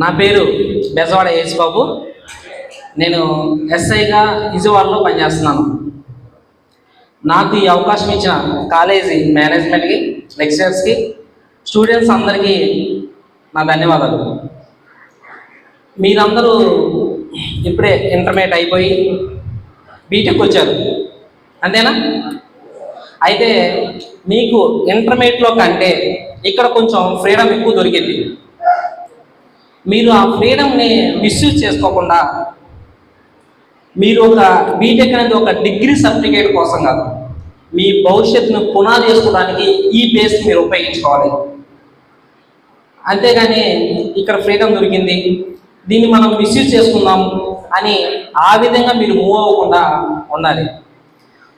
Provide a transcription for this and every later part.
నా పేరు బెజవాడ యేసుబాబు. నేను ఎస్ఐగా విజయవాడలో పనిచేస్తున్నాను. నాకు ఈ అవకాశం ఇచ్చిన కాలేజీ మేనేజ్మెంట్కి లెక్చరర్స్కి స్టూడెంట్స్ అందరికీ నా ధన్యవాదాలు. మీరందరూ ఇప్పుడే ఇంటర్మీడియట్ అయిపోయి బీటెక్ వచ్చారు. అంతేనా? అయితే మీకు ఇంటర్మీడియట్లో కంటే ఇక్కడ కొంచెం ఫ్రీడమ్ ఎక్కువ దొరికింది. మీరు ఆ ఫ్రీడమ్ని మిస్యూజ్ చేసుకోకుండా మీరు ఒక బీటెక్ అనేది ఒక డిగ్రీ సర్టిఫికేట్ కోసం కాదు మీ భవిష్యత్తును పునాది చేసుకోవడానికి ఈ బేస్ మీరు ఉపయోగించుకోవాలి. అంతేగాని ఇక్కడ ఫ్రీడమ్ దొరికింది దీన్ని మనం మిస్యూజ్ చేసుకుందాం అని ఆ విధంగా మీరు మూవ్ అవ్వకుండా ఉండాలి.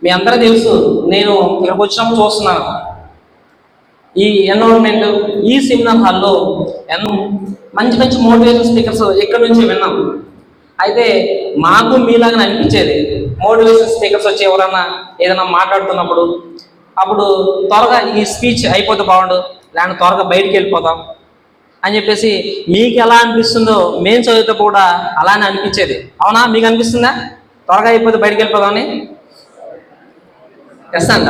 మీ అందరూ తెలుసు నేను ఇక్కడికి వచ్చినప్పుడు చూస్తున్నాను. ఈ ఎన్విరాన్మెంట్ ఈ సెమినార్ హాల్లో ఎన్నో మంచి మంచి మోటివేషన్ స్పీకర్స్ ఎక్కడి నుంచి విన్నాం? అయితే మాకు మీలాగా అనిపించేది. మోటివేషన్ స్పీకర్స్ వచ్చి ఎవరన్నా ఏదైనా మాట్లాడుతున్నప్పుడు అప్పుడు త్వరగా ఈ స్పీచ్ అయిపోతే బాగుండు లేదంటే త్వరగా బయటికి వెళ్ళిపోతాం అని చెప్పేసి మీకు ఎలా అనిపిస్తుందో మేము చదివితే కూడా అలానే అనిపించేది. అవునా? మీకు అనిపిస్తుందా? త్వరగా అయిపోతే బయటికి వెళ్ళిపోదామని? ఎస్ అంట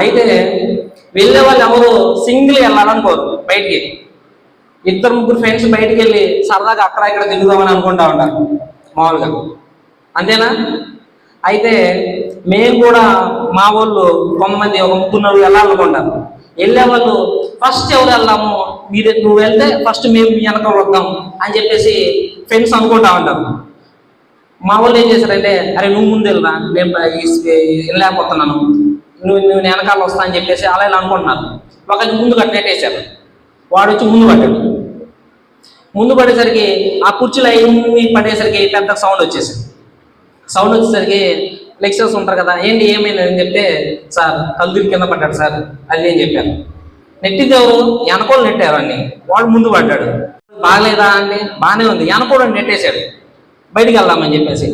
అయితే వెళ్ళే వాళ్ళు ఎవరు సింగిల్ వెళ్ళాలనుకోరు బయటికి. ఇద్దరు ముగ్గురు ఫ్రెండ్స్ బయటికి వెళ్ళి సరదాగా అక్కడ ఇక్కడ తిరుగుదామని అనుకుంటా ఉంటారు మామూలుగా. అంతేనా? అయితే మేము కూడా మా వాళ్ళు కొంతమంది ఒక ముగ్గురు వెళ్ళాలనుకుంటారు. వెళ్ళే వాళ్ళు ఫస్ట్ ఎవరు వెళ్దాము? మీరు నువ్వు వెళ్తే ఫస్ట్ మేము మీ వెనక వద్దాం అని చెప్పేసి ఫ్రెండ్స్ అనుకుంటా ఉంటారు. మా వాళ్ళు ఏం చేశారంటే అరే నువ్వు ముందు వెళ్ళరా నేను వెళ్ళలేకపోతున్నాను. నువ్వు నువ్వు వెనకాల వస్తా అని చెప్పేసి అలా ఇలా అనుకుంటున్నారు ఒకరికి ముందు కట్టినట్టేశారు వాడు వచ్చి ముందు పడ్డాడు. ముందు పడేసరికి ఆ కుర్చీలు అన్ని పడేసరికి పెద్ద సౌండ్ వచ్చేసింది. సౌండ్ వచ్చేసరికి లెక్చర్స్ ఉంటారు కదా ఏంటి ఏమైంది అని చెప్తే సార్ కల్దురి కింద పడ్డాడు సార్ అది అని చెప్పాను నెట్టింది ఎవరు? వెనకోలు నెట్టారు అన్ని. వాడు ముందు పడ్డాడు. బాగలేదా అండి? బాగానే ఉంది. వెనకోడు నెట్టేశాడు. బయటికి వెళ్దామని చెప్పేసి.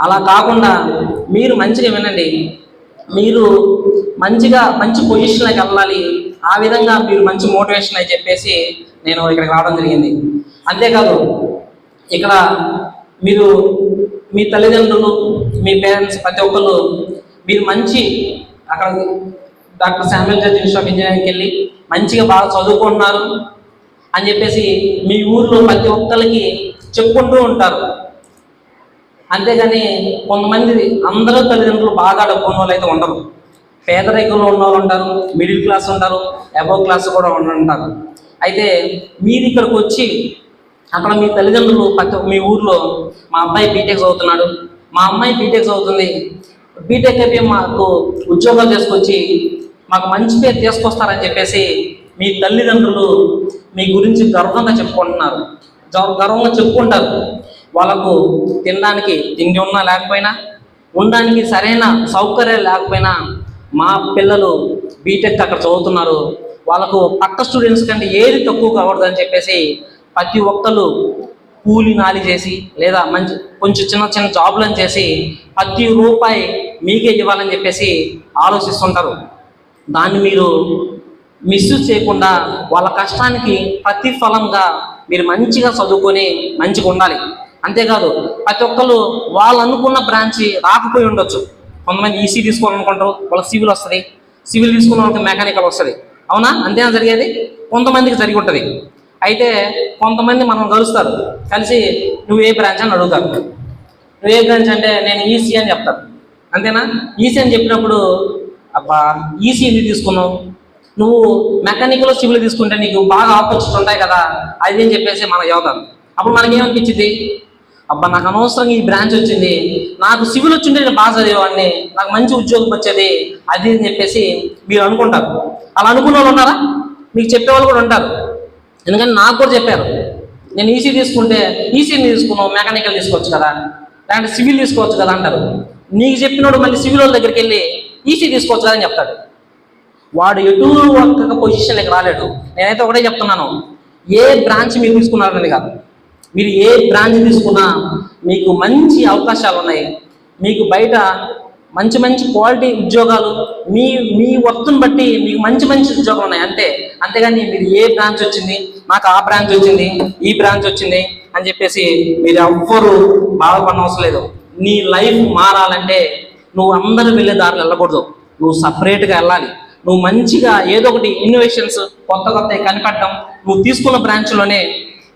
అలా కాకుండా మీరు మంచిగా వినండి. మీరు మంచిగా మంచి పొజిషన్లోకి వెళ్ళాలి. ఆ విధంగా మీరు మంచి మోటివేషన్ అని చెప్పేసి నేను ఇక్కడికి రావడం జరిగింది. అంతేకాదు ఇక్కడ మీరు మీ తల్లిదండ్రులు మీ పేరెంట్స్ ప్రతి ఒక్కరు మీరు మంచి అక్కడ doctor Samuel George institute of ఇంజనీరింగ్కి వెళ్ళి మంచిగా బాగా చదువుకుంటున్నారు అని చెప్పేసి మీ ఊర్లో ప్రతి ఒక్కరికి చెప్పుకుంటూ ఉంటారు. అంతేగాని కొంతమంది అందరూ తల్లిదండ్రులు బాగా డబ్బున్న వాళ్ళు అయితే ఉండరు. పేదరికంలో ఉన్న వాళ్ళు ఉంటారు మిడిల్ క్లాస్ ఉంటారు అబవ్ క్లాస్ కూడా ఉంటారు. అయితే మీరు ఇక్కడికి వచ్చి అక్కడ మీ తల్లిదండ్రులు ప్రతి మీ ఊర్లో మా అబ్బాయి బీటెక్ చదువుతున్నాడు మా అమ్మాయి బీటెక్ చదువుతుంది బీటెక్ అయిపోయి మాకు ఉద్యోగాలు తీసుకొచ్చి మాకు మంచి పేరు తీసుకొస్తారని చెప్పేసి మీ తల్లిదండ్రులు మీ గురించి గర్వంగా చెప్పుకుంటున్నారు. గర్వంగా చెప్పుకుంటారు. వాళ్ళకు తినడానికి తిండి ఉన్నా లేకపోయినా ఉండడానికి సరైన సౌకర్యాలు లేకపోయినా మా పిల్లలు బీటెక్ అక్కడ చదువుతున్నారు. వాళ్ళకు పక్క స్టూడెంట్స్ కంటే ఏది తక్కువ కావద్దని చెప్పేసి ప్రతి ఒక్కరు కూలి నాలి చేసి లేదా మంచి కొంచెం చిన్న చిన్న జాబులను చేసి ప్రతి రూపాయి మీకే ఇవ్వాలని చెప్పేసి ఆలోచిస్తుంటారు. దాన్ని మీరు మిస్యూజ్ చేయకుండా వాళ్ళ కష్టానికి ప్రతిఫలంగా మీరు మంచిగా చదువుకొని మంచిగా ఉండాలి. అంతేకాదు ప్రతి ఒక్కరు వాళ్ళు అనుకున్న బ్రాంచ్ రాకపోయి ఉండొచ్చు. కొంతమంది ఈసీ తీసుకోవాలనుకుంటారు వాళ్ళకి సివిల్ వస్తుంది. సివిల్ తీసుకున్న వాళ్ళకి మెకానికల్ వస్తుంది. అవునా? అంతేనా జరిగేది? కొంతమందికి జరిగి ఉంటుంది. అయితే కొంతమంది మనం కలుస్తారు. కలిసి నువ్వు ఏ బ్రాంచ్ అని అడుగుతారు. నువ్వు ఏ బ్రాంచ్ అంటే నేను ఈసీ అని చెప్తాను అంతేనా? ఈసీ అని చెప్పినప్పుడు అబ్బా ఈసీ ఎందుకు తీసుకున్నావు? నువ్వు మెకానికల్ సివిల్ తీసుకుంటే నీకు బాగా ఆపర్చునిటీ ఉంటాయి కదా అది అని చెప్పేసి మన యోగం అప్పుడు మనకేమనిపించింది? అబ్బా నాకు అనవసరంగా ఈ బ్రాంచ్ వచ్చింది. నాకు సివిల్ వచ్చింటే నేను బాగా చదివేవాడిని. నాకు మంచి ఉద్యోగం వచ్చేది. అది అని చెప్పేసి మీరు అనుకుంటారు. అలా అనుకున్న వాళ్ళు ఉన్నారా? మీకు చెప్పేవాళ్ళు కూడా ఉంటారు. ఎందుకంటే నాకు కూడా చెప్పారు. నేను ఈసీ తీసుకుంటే ఈసీని తీసుకున్నావు మెకానికల్ తీసుకోవచ్చు కదా. లేదంటే సివిల్ తీసుకోవచ్చు కదా అంటారు. నీకు చెప్పినోడు మళ్ళీ సివిల్ వాళ్ళ దగ్గరికి వెళ్ళి ఈసీ తీసుకోవచ్చు కదా అని చెప్తాడు. వాడు ఎటు ఒక్క పొజిషన్లోకి రాలేడు. నేనైతే ఒకటే చెప్తున్నాను. ఏ బ్రాంచ్ మీరు తీసుకున్నారనేది కాదు. మీరు ఏ బ్రాంచ్ తీసుకున్నా మీకు మంచి అవకాశాలు ఉన్నాయి. మీకు బయట మంచి మంచి క్వాలిటీ ఉద్యోగాలు మీ మీ వర్త్ని బట్టి మీకు మంచి మంచి ఉద్యోగాలు ఉన్నాయి. అంతే. అంతేగాని మీరు ఏ బ్రాంచ్ వచ్చింది నాకు ఆ బ్రాంచ్ వచ్చింది ఈ బ్రాంచ్ వచ్చింది అని చెప్పేసి మీరు ఎవ్వరూ బాధపడిన అవసరం లేదు. నీ లైఫ్ మారాలంటే నువ్వు అందరూ వెళ్ళే దారిలో వెళ్ళకూడదు. నువ్వు సపరేట్గా వెళ్ళాలి. నువ్వు మంచిగా ఏదో ఒకటి ఇన్నోవేషన్స్ కొత్త కొత్త కనిపెట్టడం నువ్వు తీసుకున్న బ్రాంచ్లోనే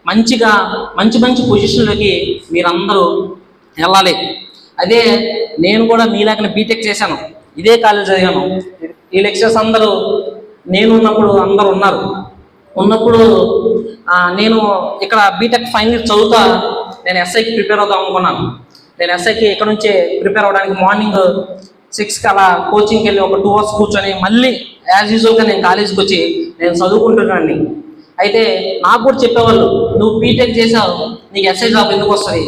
మంచిగా మంచి మంచి పొజిషన్లోకి మీరందరూ వెళ్ళాలి. అదే నేను కూడా మీలాగనే బీటెక్ చేశాను. ఇదే కాలేజ్ చదివాను. ఈ లెక్చర్స్ అందరూ నేను ఉన్నప్పుడు అందరూ ఉన్నారు. ఉన్నప్పుడు నేను ఇక్కడ బీటెక్ ఫైనల్ ఇయర్ చదువుతా నేను ఎస్ఐకి ప్రిపేర్ అవుదాం అనుకున్నాను. నేను ఎస్ఐకి ఇక్కడ నుంచే ప్రిపేర్ అవ్వడానికి మార్నింగ్ సిక్స్కి అలా కోచింగ్కి వెళ్ళి ఒక టూ అవర్స్ కూర్చొని మళ్ళీ యాజ్ యూజువల్గా నేను కాలేజీకి వచ్చి నేను చదువుకుంటున్నాను అయితే నాకు కూడా చెప్పేవాళ్ళు నువ్వు బీటెక్ చేసావు నీకు ఎస్ఐ జాబ్ ఎందుకు వస్తుంది?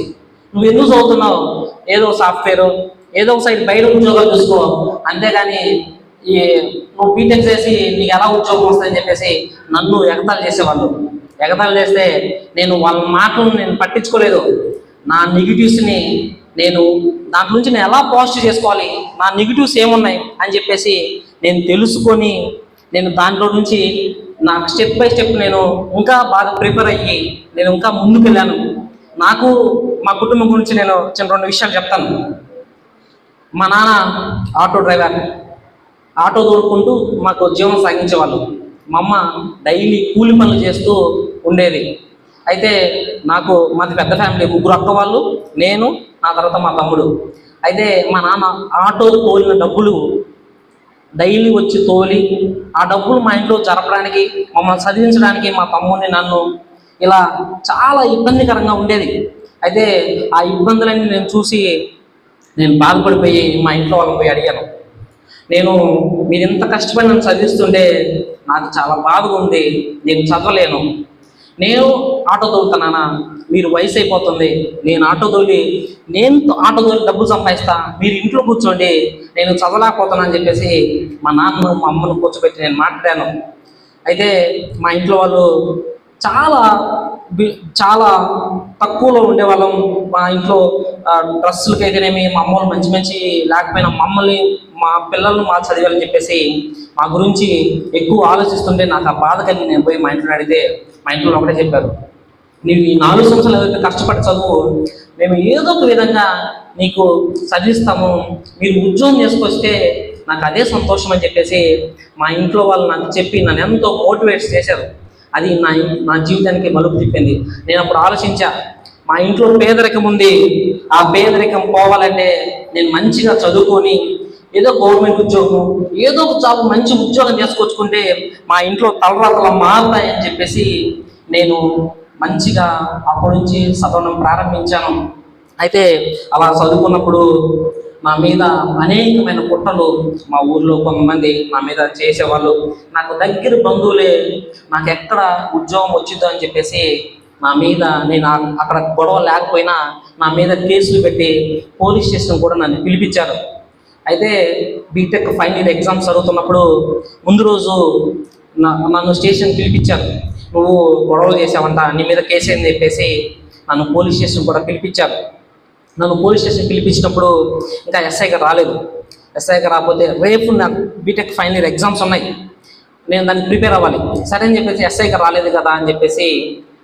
నువ్వు ఎందుకు చదువుతున్నావు? ఏదో సాఫ్ట్వేర్ ఏదో ఒక సైడ్ బయట ఉద్యోగాలు చూసుకో. అంతేగాని ఈ నువ్వు బీటెక్ చేసి నీకు ఎలా ఉద్యోగం వస్తుందని చెప్పేసి నన్ను ఎగతాలు చేసేవాళ్ళు. ఎగతాలు చేస్తే నేను వాళ్ళ మాటలను నేను పట్టించుకోలేదు. నా నెగిటివ్స్ని నేను దాంట్లో నుంచి నేను ఎలా పాజిటివ్ చేసుకోవాలి? నా నెగిటివ్స్ ఏమున్నాయి? అని చెప్పేసి నేను తెలుసుకొని నేను దాంట్లో నుంచి నాకు స్టెప్ బై స్టెప్ నేను ఇంకా బాగా ప్రిపేర్ అయ్యి నేను ఇంకా ముందుకు వెళ్ళాను నాకు మా కుటుంబం గురించి నేను చిన్న రెండు విషయాలు చెప్తాను. మా నాన్న ఆటో డ్రైవర్. ఆటో తోడుకుంటూ మాకు జీవనం సాగించేవాళ్ళు. మా అమ్మ డైలీ కూలి పనులు చేస్తూ ఉండేది. అయితే నాకు మాది పెద్ద ఫ్యామిలీ ముగ్గురు అక్క వాళ్ళు నేను నా తర్వాత మా తమ్ముడు. అయితే మా నాన్న ఆటో తోలిన డబ్బులు డైలీ వచ్చి తోలి ఆ డబ్బులు మా ఇంట్లో జరపడానికి మమ్మల్ని చదివించడానికి మా తమ్ముడిని నన్ను ఇలా చాలా ఇబ్బందికరంగా ఉండేది. అయితే ఆ ఇబ్బందులన్నీ నేను చూసి నేను బాధపడిపోయి మా ఇంట్లో వాళ్ళని పోయి అడిగాను. నేను మీరు ఎంత కష్టపడి నన్ను చదివిస్తుంటే నాకు చాలా బాధగా ఉంది నేను చదవలేను. నేను ఆటో తోలుతున్నానా? మీరు వయసు అయిపోతుంది. నేను ఆటో తోలి నేను ఆటో తోలి డబ్బులు సంపాదిస్తా. మీరు ఇంట్లో కూర్చోండి. నేను చదవలేకపోతున్నా అని చెప్పేసి మా నాన్న మా అమ్మను కూర్చోబెట్టి నేను మాట్లాడాను. అయితే మా ఇంట్లో వాళ్ళు చాలా బి- చాలా తక్కువలో ఉండేవాళ్ళం మా ఇంట్లో డ్రెస్సులకి అయితేనేమి మా అమ్మ వాళ్ళు మంచి మంచి లేకపోయినా మమ్మల్ని మా పిల్లల్ని మా చదివాలని చెప్పేసి మా గురించి ఎక్కువ ఆలోచిస్తుంటే నాకు ఆ బాధ కలిగి నేను పోయి మా ఇంట్లో అడిగితే మా ఇంట్లో ఒకటే చెప్పారు. నీవు ఈ నాలుగు సంవత్సరాలు ఏదైతే కష్టపడి చదువు మేము ఏదో ఒక విధంగా నీకు చదివిస్తాము మీరు ఉద్యోగం చేసుకొస్తే నాకు అదే సంతోషం అని చెప్పేసి మా ఇంట్లో వాళ్ళు నాకు చెప్పి నన్ను ఎంతో మోటివేట్ చేశారు. అది నా నా జీవితానికి మలుపు తిప్పింది. నేను అప్పుడు ఆలోచించా మా ఇంట్లో పేదరికం ఉంది. ఆ పేదరికం పోవాలంటే నేను మంచిగా చదువుకొని ఏదో గవర్నమెంట్ ఉద్యోగం ఏదో ఒక జాబ్ మంచి ఉద్యోగం చేసుకొచ్చుకుంటే మా ఇంట్లో తలరాతలు మారుతాయని చెప్పేసి నేను మంచిగా అప్పటి నుంచి చదవడం ప్రారంభించాను. అయితే అలా చదువుకున్నప్పుడు నా మీద అనేకమైన కుట్రలు మా ఊర్లో కొంతమంది నా మీద చేసేవాళ్ళు. నాకు దగ్గర బంధువులే నాకు ఎక్కడ ఉద్యోగం వచ్చిందో అని చెప్పేసి నా మీద నేను అక్కడ గొడవ లేకపోయినా నా మీద కేసులు పెట్టి పోలీస్ స్టేషన్ కూడా నన్ను పిలిపించారు. అయితే బీటెక్ ఫైనల్ ఎగ్జామ్స్ జరుగుతున్నప్పుడు ముందు రోజు నన్ను స్టేషన్ పిలిపించారు. నువ్వు గొడవలు చేసావంట నీ మీద కేసు అని చెప్పేసి నన్ను పోలీస్ స్టేషన్ కూడా పిలిపించారు. నన్ను పోలీస్ స్టేషన్ పిలిపించినప్పుడు ఇంకా ఎస్ఐగా రాలేదు. ఎస్ఐగా రాకపోతే రేపు నాకు బీటెక్ ఫైనల్ ఇయర్ ఎగ్జామ్స్ ఉన్నాయి. నేను దానికి ప్రిపేర్ అవ్వాలి. సరే అని చెప్పేసి ఎస్ఐగా రాలేదు కదా అని చెప్పేసి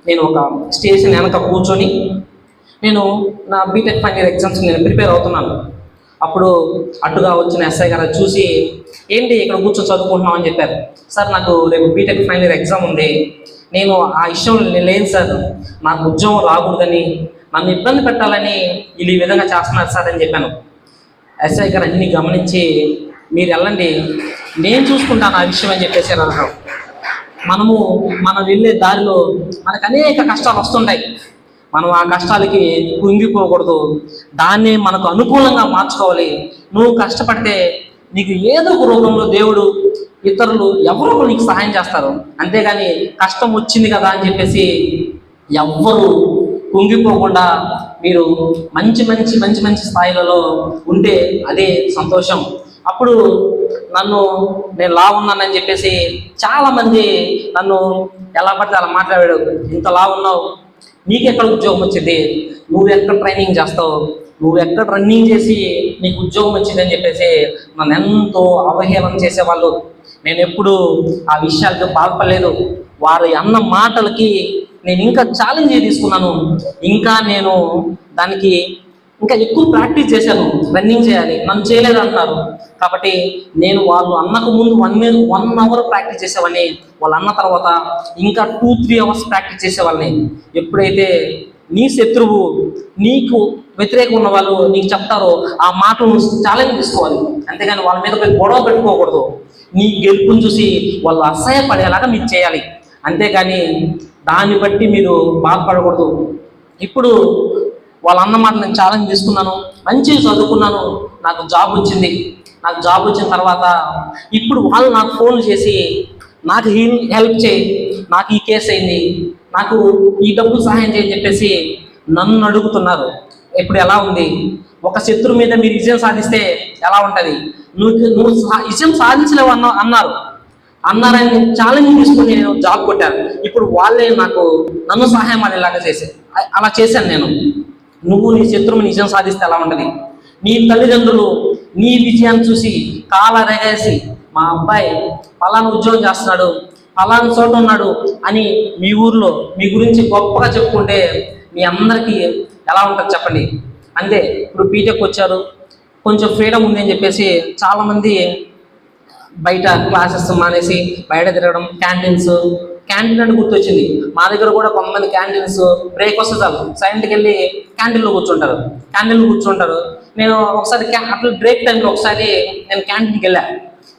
నేను ఒక స్టేషన్ వెనక కూర్చొని నేను నా బీటెక్ ఫైనల్ ఇయర్ ఎగ్జామ్స్ నేను ప్రిపేర్ అవుతున్నాను. అప్పుడు అడ్డుగా వచ్చిన ఎస్ఐ గారు చూసి ఏంటి ఇక్కడ కూర్చొని చదువుకుంటున్నాం అని చెప్పారు. సార్ నాకు రేపు బీటెక్ ఫైనల్ ఇయర్ ఎగ్జామ్ ఉంది. నేను ఆ ఇష్టం నేను లేదు సార్. నాకు ఉద్యోగం రాకూడదని నన్ను ఇబ్బంది పెట్టాలని వీళ్ళు ఈ విధంగా చేస్తున్నారు సార్ అని చెప్పాను. ఎస్ఐ గారు అన్ని గమనించి మీరు వెళ్ళండి నేను చూసుకుంటాను ఆ విషయం అని చెప్పేసి అన్నారు. మనము మనం వెళ్ళే దారిలో మనకు అనేక కష్టాలు వస్తుంటాయి. మనం ఆ కష్టాలకి కుంగిపోకూడదు. దాన్ని మనకు అనుకూలంగా మార్చుకోవాలి. నువ్వు కష్టపడితే నీకు ఏదో ఒక రూపంలో దేవుడు ఇతరులు ఎవరో నీకు సహాయం చేస్తారు. అంతేగాని కష్టం వచ్చింది కదా అని చెప్పేసి ఎవ్వరు కుంగిపోకుండా మీరు మంచి మంచి మంచి మంచి స్థాయిలలో ఉంటే అదే సంతోషం. అప్పుడు నన్ను నేను లా ఉన్నానని చెప్పేసి చాలామంది నన్ను ఎలా పడితే అలా మాట్లాడాడు. ఇంత లా ఉన్నావు నీకెక్కడ ఉద్యోగం వచ్చింది? నువ్వు ఎక్కడ ట్రైనింగ్ చేస్తావు? నువ్వు ఎక్కడ రన్నింగ్ చేసి నీకు ఉద్యోగం వచ్చిందని చెప్పేసి నన్ను ఎంతో అవహేళన చేసేవాళ్ళు. నేను ఎప్పుడు ఆ విషయాలతో బాధపడలేదు. వారి అన్న మాటలకి నేను ఇంకా ఛాలెంజ్ తీసుకున్నాను. ఇంకా నేను దానికి ఇంకా ఎక్కువ ప్రాక్టీస్ చేశాను. రన్నింగ్ చేయాలి. నన్ను చేయలేదు అంటారు కాబట్టి నేను వాళ్ళు అన్నకు ముందు వన్ మీద వన్ అవర్ ప్రాక్టీస్ చేసేవాడిని. వాళ్ళు అన్న తర్వాత ఇంకా టూ త్రీ అవర్స్ ప్రాక్టీస్ చేసేవాళ్ళని ఎప్పుడైతే నీ శత్రువు నీకు వ్యతిరేకం ఉన్న వాళ్ళు నీకు చెప్తారో ఆ మాటలు ఛాలెంజ్ తీసుకోవాలి. అంతేగాని వాళ్ళ మీద పోయి గొడవ పెట్టుకోకూడదు. నీ గెలుపుని చూసి వాళ్ళు అసహ్యపడేలాగా మీరు చేయాలి. అంతేకాని దాన్ని బట్టి మీరు బాధపడకూడదు. ఇప్పుడు వాళ్ళ అన్న మాట నేను ఛాలెంజ్ తీసుకున్నాను మంచి చదువుకున్నాను నాకు జాబ్ వచ్చింది. నాకు జాబ్ వచ్చిన తర్వాత ఇప్పుడు వాళ్ళు నాకు ఫోన్ చేసి నాకు హెల్ప్ చేయి నాకు ఈ కేసు అయింది నాకు ఈ డబ్బు సహాయం చేయని చెప్పేసి నన్ను అడుగుతున్నారు. ఇప్పుడు ఎలా ఉంది? ఒక శత్రు మీద మీరు విజయం సాధిస్తే ఎలా ఉంటుంది? నువ్వు నువ్వు విజయం సాధించలేవు అన్న అన్నారు. అన్నారని ఛాలెంజ్ తీసుకుని నేను జాబ్ కొట్టాను. ఇప్పుడు వాళ్ళే నాకు నన్ను సహాయం అనేలాగా చేశారు. అలా చేశాను నేను. నువ్వు నీ శత్రువు నిజం సాధిస్తే ఎలా ఉంటుంది? నీ తల్లిదండ్రులు నీ విజయాన్ని చూసి కాలరగేసి మా అబ్బాయి పలానా ఉద్యోగం చేస్తున్నాడు పలానా చోట ఉన్నాడు అని మీ ఊర్లో మీ గురించి గొప్పగా చెప్పుకుంటే మీ అందరికీ ఎలా ఉంటుంది చెప్పండి? అంతే ఇప్పుడు బీటెక్ వచ్చారు. కొంచెం ఫ్రీడమ్ ఉంది అని చెప్పేసి చాలామంది బయట క్లాసెస్ మానేసి బయట తిరగడం క్యాంటీన్స్ క్యాంటీన్ అని గుర్తొచ్చింది. మా దగ్గర కూడా కొంతమంది క్యాంటీన్స్ బ్రేక్ వస్తే చాలు సైలెంట్కి వెళ్ళి క్యాంటీన్లో కూర్చుంటారు. క్యాంటీన్లో కూర్చుంటారు. నేను ఒకసారి అట్లా బ్రేక్ టైంలో ఒకసారి నేను క్యాంటీన్కి వెళ్ళా.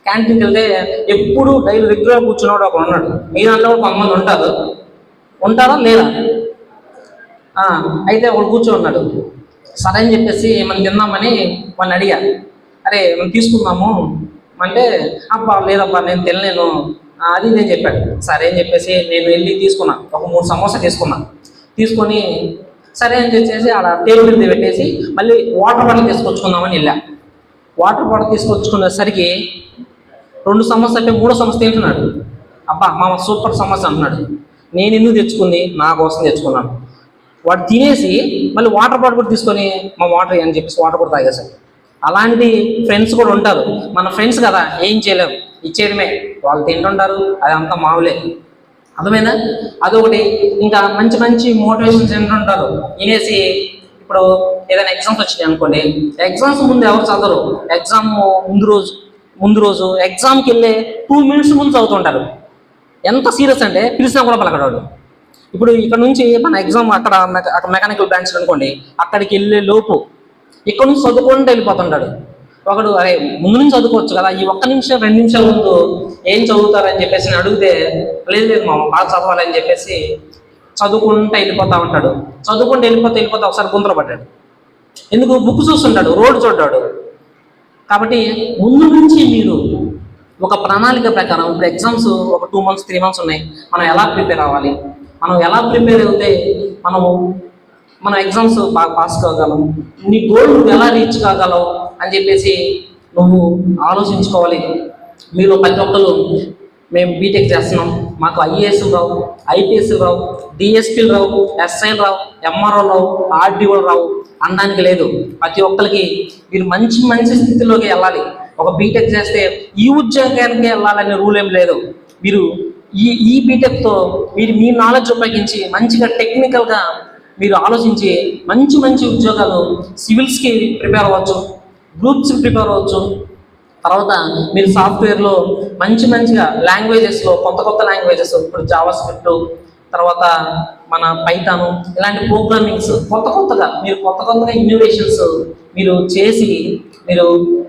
క్యాంటీన్కి వెళ్తే ఎప్పుడు డైలీ రెగ్యులర్ కూర్చున్నాడు ఒక ఉన్నాడు. మీ దాంట్లో కూడా కొంతమంది ఉంటారు. ఉంటారా? లేదా? అయితే ఒకడు కూర్చొని ఉన్నాడు సరే అని చెప్పేసి మనం తిందామని వాళ్ళని అడిగా. అరే మనం తీసుకుందాము? అంటే అబ్బా లేదబ్బా నేను తినలేను. అది నేను చెప్పాడు సరే అని చెప్పేసి నేను వెళ్ళి తీసుకున్నా. ఒక మూడు సమోసా తీసుకున్నా. తీసుకొని సరే అని చెప్పేసి ఆడ టేబుల్ మీద పెట్టేసి మళ్ళీ వాటర్ బాటిల్ తీసుకొచ్చుకుందామని వెళ్ళా. వాటర్ బాటిల్ తీసుకొచ్చుకునేసరికి రెండు సమస్య అంటే మూడో సమస్య తింటున్నాడు. అబ్బా మామ సూపర్ సమస్య అంటున్నాడు. నేను ఎందుకు తెచ్చుకుంది? నా కోసం తెచ్చుకున్నాను. వాడు తినేసి మళ్ళీ వాటర్ బాటిల్ కూడా తీసుకొని మా వాటర్ అని చెప్పేసి వాటర్ కూడా తాగేశాడు. అలాంటి ఫ్రెండ్స్ కూడా ఉంటారు. మన ఫ్రెండ్స్ కదా ఏం చేయలేము ఇచ్చేయడమే వాళ్ళు తింటుంటారు అది అంత మామూలే అర్థమైందా? అదొకటి. ఇంకా మంచి మంచి మోటివేషన్ తింటుంటారు వినేసి ఇప్పుడు ఏదైనా ఎగ్జామ్స్ వచ్చినాయి అనుకోండి ఎగ్జామ్స్ ముందు ఎవరు చదవరు. ఎగ్జామ్ ముందు రోజు ముందు రోజు ఎగ్జామ్కి వెళ్ళే టూ మినిట్స్ ముందు చదువుతుంటారు. ఎంత సీరియస్ అంటే పిలిచినా కూడా పలకడాడు. ఇప్పుడు ఇక్కడ నుంచి మన ఎగ్జామ్ అక్కడ అక్కడ మెకానికల్ బ్రాంచ్ అనుకోండి అక్కడికి వెళ్ళే లోపు ఇక్కడ నుంచి చదువుకుంటూ వెళ్ళిపోతుంటాడు. ఒకడు అరే ముందు నుంచి చదువుకోవచ్చు కదా ఈ ఒక్క నిమిషం రెండు నిమిషాల ముందు ఏం చదువుతారని చెప్పేసి అడిగితే లేదు లేదు మామ బాగా చదవాలని చెప్పేసి చదువుకుంటూ వెళ్ళిపోతా ఉంటాడు. చదువుకుంటూ వెళ్ళిపోతే వెళ్ళిపోతే ఒకసారి గుంతలు పడ్డాడు. ఎందుకు? బుక్ చూస్తుంటాడు రోడ్డు చూడ్డాడు. కాబట్టి ముందు నుంచి మీరు ఒక ప్రణాళిక ప్రకారం ఇప్పుడు ఎగ్జామ్స్ ఒక టూ మంత్స్ త్రీ మంత్స్ ఉన్నాయి. మనం ఎలా ప్రిపేర్ అవ్వాలి? మనం ఎలా ప్రిపేర్ అయితే మనము మన ఎగ్జామ్స్ బాగా పాస్ కాగలం నీ గోల్ నువ్వు ఎలా రీచ్ కాగలవు అని చెప్పేసి నువ్వు ఆలోచించుకోవాలి. మీరు ప్రతి ఒక్కరు మేము బీటెక్ చేస్తున్నాం. మాకు ఐఏఎస్ రావు ఐపీఎస్ రావు డిఎస్పీలు రావు ఎస్ఐలు రావు ఎంఆర్ఓ రావు ఆర్డీఓలు రావు. అనడానికి లేదు. ప్రతి ఒక్కరికి మీరు మంచి మంచి స్థితిలోకి వెళ్ళాలి. ఒక బీటెక్ చేస్తే ఈ ఉద్యోగానికి వెళ్ళాలనే రూల్ ఏం లేదు. మీరు ఈ ఈ బీటెక్తో మీరు మీ నాలెడ్జ్ ఉపయోగించి మంచిగా టెక్నికల్గా మీరు ఆలోచించి మంచి మంచి ఉద్యోగాలు సివిల్స్కి ప్రిపేర్ అవ్వచ్చు గ్రూప్స్కి ప్రిపేర్ అవ్వచ్చు. తర్వాత మీరు సాఫ్ట్వేర్లో మంచి మంచిగా లాంగ్వేజెస్లో కొత్త కొత్త లాంగ్వేజెస్ ఇప్పుడు జావా స్క్రిప్ట్ తర్వాత మన పైతాను ఇలాంటి ప్రోగ్రామింగ్స్ కొత్త కొత్తగా మీరు కొత్త కొత్తగా ఇన్నోవేషన్స్ మీరు చేసి మీరు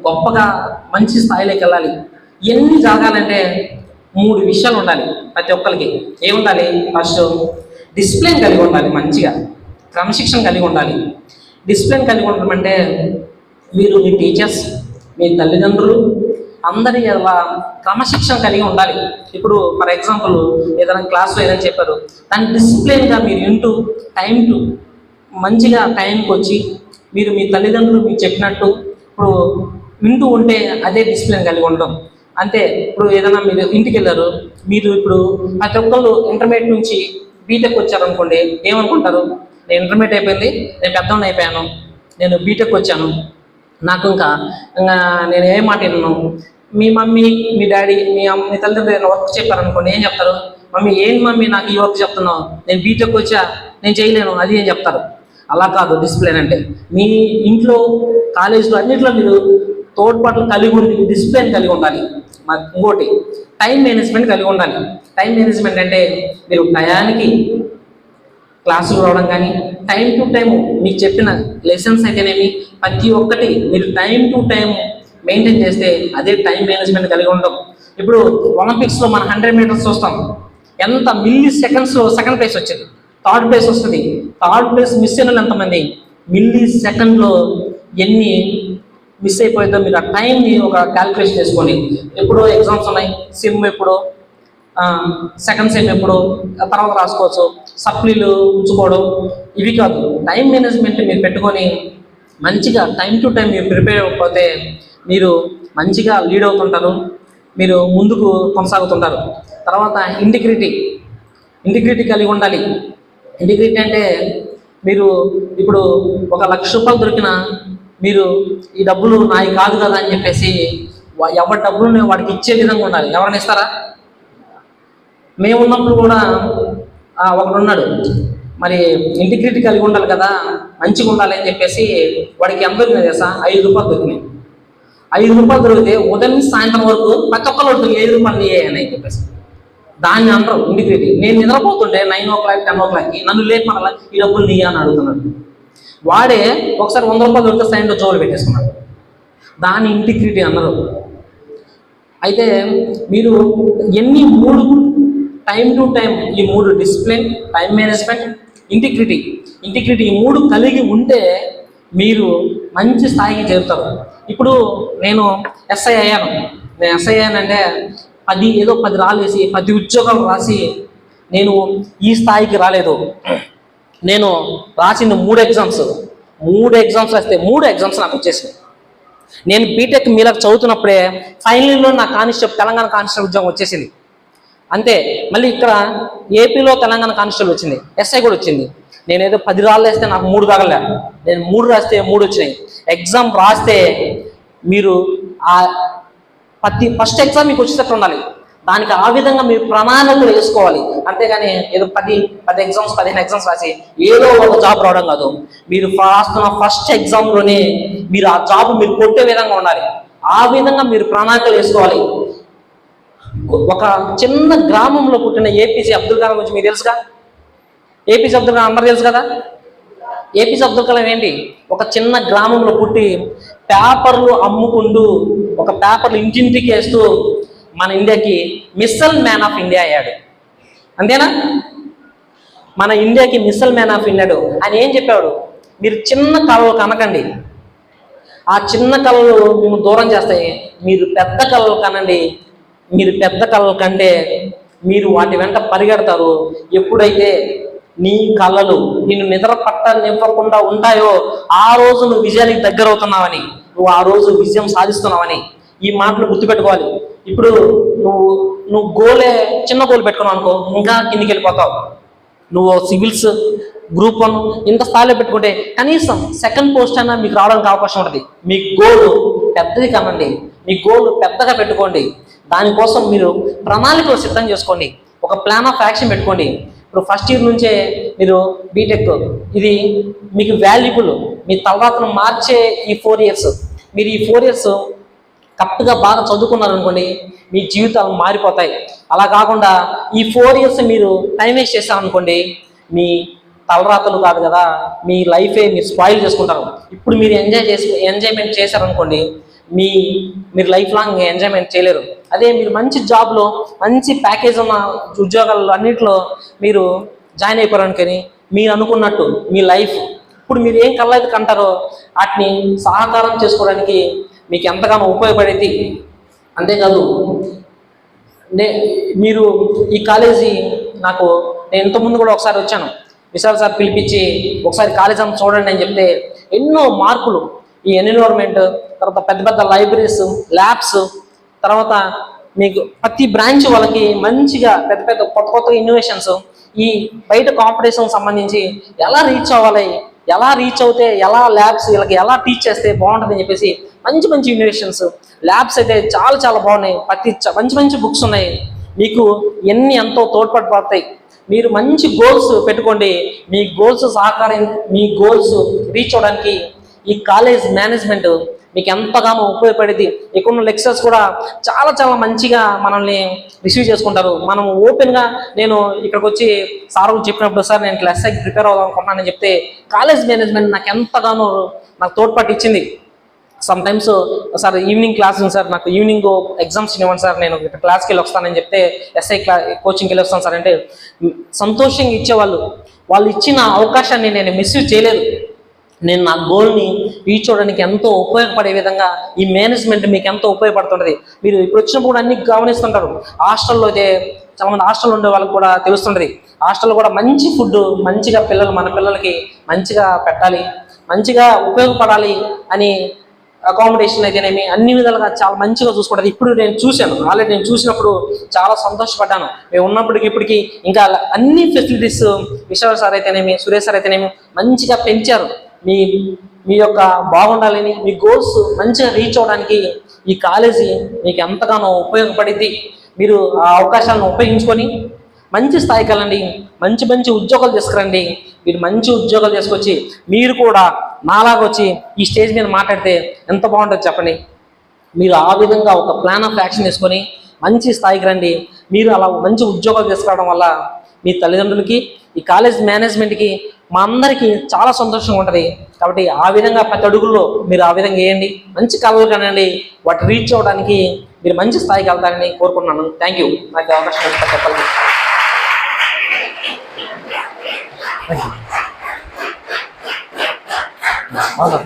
గొప్పగా మంచి స్థాయిలోకి వెళ్ళాలి. ఎన్ని జరగాలంటే మూడు విషయాలు ఉండాలి ప్రతి ఒక్కరికి. ఏముండాలి? ఫస్ట్ డిసిప్లిన్ కలిగి ఉండాలి మంచిగా. క్రమశిక్షణ కలిగి ఉండాలి. డిసిప్లిన్ కలిగి ఉండడం అంటే మీరు మీ టీచర్స్ మీ తల్లిదండ్రులు అందరి అలా క్రమశిక్షణ కలిగి ఉండాలి. ఇప్పుడు ఫర్ ఎగ్జాంపుల్ ఏదైనా క్లాస్లో ఏదైనా చెప్పారు దాన్ని డిసిప్లిన్గా మీరు వింటూ టైం టు మంచిగా టైంకి వచ్చి మీరు మీ తల్లిదండ్రులు మీకు చెప్పినట్టు ఇప్పుడు వింటూ ఉంటే అదే డిసిప్లిన్ కలిగి ఉండడం అంతే ఇప్పుడు ఏదైనా మీరు ఇంటికి వెళ్ళారు మీరు ఇప్పుడు ప్రతి ఒక్కళ్ళు ఇంటర్మీడియట్ నుంచి బీటెక్ వచ్చారనుకోండి ఏమనుకుంటారు? నేను ఇంటర్మీడియట్ అయిపోయింది నేను పెద్దవాడిని అయిపోయాను నేను బీటెక్ వచ్చాను. నాకు ఇంకా ఇంకా నేను ఏం మాట విన్నాను మీ మమ్మీ మీ డాడీ మీ అమ్మ మీ తల్లిదండ్రులు ఏదైనా వర్క్ చెప్పారనుకోండి ఏం చెప్తారు? మమ్మీ ఏం మమ్మీ నాకు ఈ వర్క్ చెప్తున్నావు? నేను బీటెక్ వచ్చా? నేను చేయలేను. అది ఏం చెప్తారు? అలా కాదు డిసిప్లిన్ అంటే. మీ ఇంట్లో కాలేజీలో అన్నింటిలో మీరు తోడ్పాట్లు కలిగి ఉండి డిసిప్లిన్ కలిగి ఉండాలి. మరి ఇంకోటి టైం మేనేజ్మెంట్ కలిగి ఉండాలి. టైం మేనేజ్మెంట్ అంటే మీరు టయానికి క్లాసులు రావడం కానీ టైం టు టైం మీకు చెప్పిన లెసన్స్ అయితేనేమి ప్రతి ఒక్కటి మీరు టైం టు టైం మెయింటైన్ చేస్తే అదే టైం మేనేజ్మెంట్ కలిగి ఉండడం. ఇప్పుడు ఒలింపిక్స్లో మనం హండ్రెడ్ మీటర్స్ చూస్తాం. ఎంత మిల్లీ సెకండ్స్లో సెకండ్ ప్లేస్ వచ్చింది. థర్డ్ ప్లేస్ వస్తుంది. థర్డ్ ప్లేస్ మిస్ అయిన వాళ్ళు ఎంతమంది? మిల్లీ సెకండ్లో ఎన్ని మిస్ అయిపోయిందో మీరు ఆ టైంని ఒక క్యాలిక్యులేషన్ చేసుకోండి ఎప్పుడో ఎగ్జామ్స్ ఉన్నాయి సిమ్ ఎప్పుడో సెకండ్ సెమ్ ఎప్పుడు తర్వాత రాసుకోవచ్చు. సప్లీలు ఉంచుకోవడం ఇవి కాదు. టైం మేనేజ్మెంట్ మీరు పెట్టుకొని మంచిగా టైం టు టైం మీరు ప్రిపేర్ అవ్వకపోతే మీరు మంచిగా లీడ్ అవుతుంటారు. మీరు ముందుకు కొనసాగుతుంటారు. తర్వాత ఇంటిగ్రిటీ ఇంటిగ్రిటీ కలిగి ఉండాలి. ఇంటిగ్రిటీ అంటే మీరు ఇప్పుడు ఒక లక్ష రూపాయలు దొరికిన మీరు ఈ డబ్బులు నాయి కాదు కదా అని చెప్పేసి ఎవరి డబ్బులు వాడికి ఇచ్చే విధంగా ఉండాలి. ఎవరైనా ఇస్తారా? మేము ఉన్నప్పుడు కూడా ఒకడు ఉన్నాడు మరి ఇంటిగ్రిటీ కలిగి ఉండాలి కదా మంచిగా ఉండాలి అని చెప్పేసి వాడికి ఎంత దొరికినాయి తెలుసా? ఐదు రూపాయలు దొరికినాయి. ఐదు రూపాయలు దొరికితే ఉదయం సాయంత్రం వరకు ప్రతి ఒక్కరు ఉంటుంది ఐదు రూపాయలు అని చెప్పేసి. దాన్ని అంటారు ఇంటిగ్రిటీ నేను నిద్రపోతుంటే నైన్ ఓ క్లాక్ టెన్ ఓ క్లాక్కి నన్ను లేపనలా ఈ డబ్బులు నీయా అని అడుగుతున్నాడు. వాడే ఒకసారి వంద రూపాయలు దొరికితే సైన్లో జోలు పెట్టేసుకున్నాడు. దాని ఇంటిగ్రిటీ అన్నారు. అయితే మీరు ఎన్ని మూడు టైం టు టైం ఈ మూడు discipline time management integrity integrity ఈ మూడు కలిగి ఉంటే మీరు మంచి స్థాయికి చేరుతారు. ఇప్పుడు నేను ఎస్ఐ అయ్యాను. నేను ఎస్ఐ అయ్యానంటే పది ఏదో పది రాలేసి పది ఉద్యోగాలు రాసి నేను ఈ స్థాయికి రాలేదు. నేను రాసిన మూడు ఎగ్జామ్స్ మూడు ఎగ్జామ్స్ రాస్తే మూడు ఎగ్జామ్స్ నాకు వచ్చేసాయి నేను బీటెక్ మీలకు చదువుతున్నప్పుడే ఫైనల్ ఇయర్లో నా కానిస్టేబుల్ తెలంగాణ కానిస్టేబుల్ ఉద్యోగం వచ్చేసింది. అంతే. మళ్ళీ ఇక్కడ ఏపీలో తెలంగాణ కానిస్టేబుల్ వచ్చింది. ఎస్ఐ కూడా వచ్చింది. నేను ఏదో పది రాళ్ళు వేస్తే నాకు మూడు తగలే నేను మూడు రాస్తే మూడు వచ్చినాయి. ఎగ్జామ్ రాస్తే మీరు ఆ ప్రతి ఫస్ట్ ఎగ్జామ్ మీకు వచ్చేటట్టు ఉండాలి. దానికి ఆ విధంగా మీరు ప్రణాళికలు వేసుకోవాలి. అంతేగాని ఏదో పది పది ఎగ్జామ్స్ పదిహేను ఎగ్జామ్స్ రాసి ఏదో ఒక జాబ్ రావడం కాదు. మీరు రాస్తున్న ఫస్ట్ ఎగ్జామ్లోనే మీరు ఆ జాబ్ మీరు కొట్టే విధంగా ఉండాలి. ఆ విధంగా మీరు ప్రణాళికలు వేసుకోవాలి. ఒక చిన్న గ్రామంలో పుట్టిన ఏపీజే అబ్దుల్ కలాం గురించి మీకు తెలుసుగా? ఏపీజే అబ్దుల్ కలాం అందరు తెలుసు కదా? ఏపీజే అబ్దుల్ కలాం ఏంటి? ఒక చిన్న గ్రామంలో పుట్టి పేపర్లు అమ్ముకుంటూ ఒక పేపర్లు ఇంటింటికి వేస్తూ మన ఇండియాకి మిస్సల్ మ్యాన్ ఆఫ్ ఇండియా అయ్యాడు. అంతేనా? మన ఇండియాకి మిస్సల్ మ్యాన్ ఆఫ్ ఇండియాడు ఆయన ఏం చెప్పాడు మీరు చిన్న కళలు కనకండి. ఆ చిన్న కళలు మేము దూరం చేస్తాయి. మీరు పెద్ద కళలు కనండి. మీరు పెద్ద కళలు కంటే మీరు వాటి వెంట పరిగెడతారు. ఎప్పుడైతే నీ కళలు నిన్ను నిద్ర పట్టనివ్వకుండా ఉంటాయో ఆ రోజు నువ్వు విజయానికి దగ్గర అవుతున్నావని నువ్వు ఆ రోజు విజయం సాధిస్తున్నావని ఈ మాటలు గుర్తుపెట్టుకోవాలి. ఇప్పుడు నువ్వు నువ్వు గోలే చిన్న గోల్ పెట్టుకున్నావు అనుకో ఇంకా కిందికి వెళ్ళిపోతావు. నువ్వు సివిల్స్ గ్రూప్ వన్ ఇంత స్థాయిలో పెట్టుకుంటే కనీసం సెకండ్ పోస్ట్ అయినా మీకు రావడానికి అవకాశం ఉంటుంది. మీ గోల్ పెద్దది కనండి. మీ గోల్ పెద్దగా పెట్టుకోండి. దానికోసం మీరు ప్రణాళికలు సిద్ధం చేసుకోండి. ఒక ప్లాన్ ఆఫ్ యాక్షన్ పెట్టుకోండి. ఇప్పుడు ఫస్ట్ ఇయర్ నుంచే మీరు బీటెక్ ఇది మీకు వాల్యుబుల్ మీ తర్వాతను మార్చే ఈ ఫోర్ ఇయర్స్ మీరు ఈ ఫోర్ ఇయర్స్ కరెక్ట్గా బాగా చదువుకున్నారనుకోండి మీ జీవితాలు మారిపోతాయి. అలా కాకుండా ఈ ఫోర్ ఇయర్స్ మీరు టైం వేస్ట్ చేశారనుకోండి మీ తలరాతలు కాదు కదా మీ లైఫే మీరు స్పాయిల్ చేసుకుంటారు. ఇప్పుడు మీరు ఎంజాయ్ చేసి ఎంజాయ్మెంట్ చేశారనుకోండి మీ మీరు లైఫ్ లాంగ్ ఎంజాయ్మెంట్ చేయలేరు. అదే మీరు మంచి జాబ్లో మంచి ప్యాకేజ్ ఉన్న ఉద్యోగాల్లో అన్నింటిలో మీరు జాయిన్ అయిపోరనుకొని మీరు అనుకున్నట్టు మీ లైఫ్ ఇప్పుడు మీరు ఏం కళ్ళైతే కంటారో వాటిని సహకారం చేసుకోవడానికి మీకు ఎంతగానో ఉపయోగపడేది. అంతేకాదు నే మీరు ఈ కాలేజీ నాకు నేను ఇంతకుముందు కూడా ఒకసారి వచ్చాను. విశాల్ సార్ పిలిపించి ఒకసారి కాలేజ్ అంతా చూడండి అని చెప్తే ఎన్నో మార్పులు ఈ ఎన్విరాన్మెంట్ తర్వాత పెద్ద పెద్ద లైబ్రరీస్ ల్యాబ్స్ తర్వాత మీకు ప్రతి బ్రాంచ్ వాళ్ళకి మంచిగా పెద్ద పెద్ద కొత్త కొత్త ఇన్నోవేషన్స్ ఈ బయట కాంపిటీషన్ సంబంధించి ఎలా రీచ్ అవ్వాలి ఎలా రీచ్ అవుతే ఎలా ల్యాబ్స్ వీళ్ళకి ఎలా టీచ్ చేస్తే బాగుంటుంది చెప్పేసి మంచి మంచి ఇన్నోవేషన్స్ ల్యాబ్స్ అయితే చాలా చాలా బాగున్నాయి. ప్రతి చ- మంచి మంచి బుక్స్ ఉన్నాయి. మీకు ఎన్ని ఎంతో తోడ్పడిపోతాయి మీరు మంచి గోల్స్ పెట్టుకోండి. మీ గోల్స్ సహకారం మీ గోల్స్ రీచ్ అవడానికి ఈ కాలేజ్ మేనేజ్మెంట్ మీకు ఎంతగానో ఉపయోగపడేది. ఇక్కడ ఉన్న లెక్చర్స్ కూడా చాలా చాలా మంచిగా మనల్ని రిసీవ్ చేసుకుంటారు. మనం ఓపెన్గా నేను ఇక్కడికి వచ్చి సార్ చెప్పినప్పుడు సార్ నేను క్లాస్ ప్రిపేర్ అవుదాం అనుకుంటున్నానని చెప్తే కాలేజ్ మేనేజ్మెంట్ నాకు ఎంతగానో నాకు తోడ్పాటు ఇచ్చింది. Sometimes sir evening class ఉంది సార్. నాకు ఈవినింగ్ ఎగ్జామ్స్ ఇవ్వండి సార్. నేను ఇక్కడ క్లాస్కి వెళ్ళి వస్తానని చెప్తే ఎస్ఐ క్లా కోచింగ్కి వెళ్ళి వస్తాను సార్. అంటే సంతోషంగా ఇచ్చేవాళ్ళు. వాళ్ళు ఇచ్చిన అవకాశాన్ని నేను మిస్యూజ్ చేయలేదు. నేను నా గోల్ని రీచ్ అవ్వడానికి ఎంతో ఉపయోగపడే విధంగా ఈ మేనేజ్మెంట్ మీకు ఎంతో ఉపయోగపడుతుంటుంది. మీరు ఇప్పుడు వచ్చినప్పుడు కూడా అన్ని గమనిస్తుంటారు. హాస్టల్లో అయితే చాలా హాస్టల్లో ఉండే వాళ్ళకి కూడా తెలుస్తుంటుంది. హాస్టల్లో కూడా మంచి ఫుడ్ మంచిగా పిల్లలు మన పిల్లలకి మంచిగా పెట్టాలి మంచిగా ఉపయోగపడాలి అని అకామిడేషన్ అయితేనేమి అన్ని విధాలుగా చాలా మంచిగా చూసుకుంటారు ఇప్పుడు నేను చూశాను. ఆల్రెడీ నేను చూసినప్పుడు చాలా సంతోషపడ్డాను. మేము ఉన్నప్పటికి ఇప్పటికి ఇంకా అన్ని ఫెసిలిటీస్ విశ్వ సార్ అయితేనేమి సురేష్ సార్ అయితేనేమి మంచిగా పెంచారు. మీ మీ యొక్క బాగుండాలని మీ గోల్స్ మంచిగా రీచ్ అవ్వడానికి ఈ కాలేజీ మీకు ఎంతగానో ఉపయోగపడింది. మీరు ఆ అవకాశాలను ఉపయోగించుకొని మంచి స్థాయికి వెళ్ళండి మంచి మంచి ఉద్యోగాలు తీసుకురండి. మీరు మంచి ఉద్యోగాలు తీసుకొచ్చి మీరు కూడా నాలాగా వచ్చి ఈ స్టేజ్ మీద మాట్లాడితే ఎంత బాగుంటుంది చెప్పండి. మీరు ఆ విధంగా ఒక ప్లాన్ ఆఫ్ యాక్షన్ తీసుకొని మంచి స్థాయికి రండి. మీరు అలా మంచి ఉద్యోగాలు తీసుకురావడం వల్ల మీ తల్లిదండ్రులకి ఈ కాలేజ్ మేనేజ్మెంట్కి మా అందరికీ చాలా సంతోషంగా ఉంటుంది. కాబట్టి ఆ విధంగా ప్రతి అడుగుల్లో మీరు ఆ విధంగా వేయండి. మంచి కళలు కనండి వాటి రీచ్ అవ్వడానికి మీరు మంచి స్థాయికి వెళ్తారని కోరుకుంటున్నాను. థ్యాంక్ యూ నాకు చెప్పండి అవకాశం ఇచ్చిన చెప్పాలి. అవునా